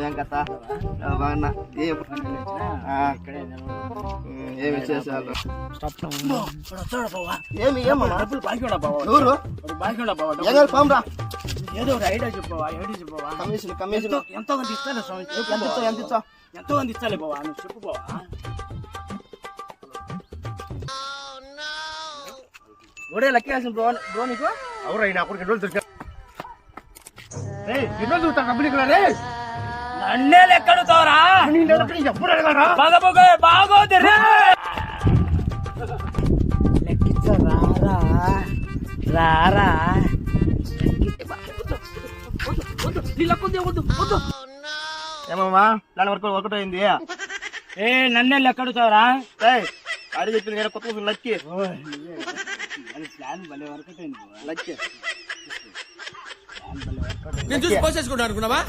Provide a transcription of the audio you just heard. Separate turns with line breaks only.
ఏం కథ? బాగున్నా ఏం ఆ,
ఇక్కడే
ఉమ్, విశేషాలు? ఏమి ఏమన్నా
డబ్బులు బాకీ ఉన్నా బావా నూరు? బాకీ ఉన్నా బావా
ఏదో ఫామ్ రా.
ఏదో ఒక ఐడియా చెప్పవా ఐడియా చెప్పవా
కమిషన్ కమిషన్.
ఎంతో మంది ఇస్తాలే స్వామి
ఎంత ఇచ్చావు ఎంత ఇచ్చావు
ఎంతో మంది ఇస్తాలే బావా నువ్వు చెప్పు బావా ఒడే లక్కేసిన బ్రో బ్రో నీకు
అవురా ఈయన అప్పుడు ఎన్ని రోజులు దొరికా రేయ్, ఎన్ని రోజులు చూస్తాను డబ్బులు ఇక్కడ రే.
నన్నే లెక్కడుతావరా
నేను ఎక్కడ ఎప్పుడు అడగలరా
బాగోగే బాగోదు రారా రారా?
ఏమమ్మా ప్లాన్ వర్క్ వర్కౌట్ అయింది?
ఏ నన్నే లెక్కడుతావరా
ఏయ్, అడిగి చెప్పింది కొత్త లక్కి.
ప్లాన్ భలే వరకు.
లక్కి.
నేను చూసి పోసేసుకుంటా అనుకున్నావా?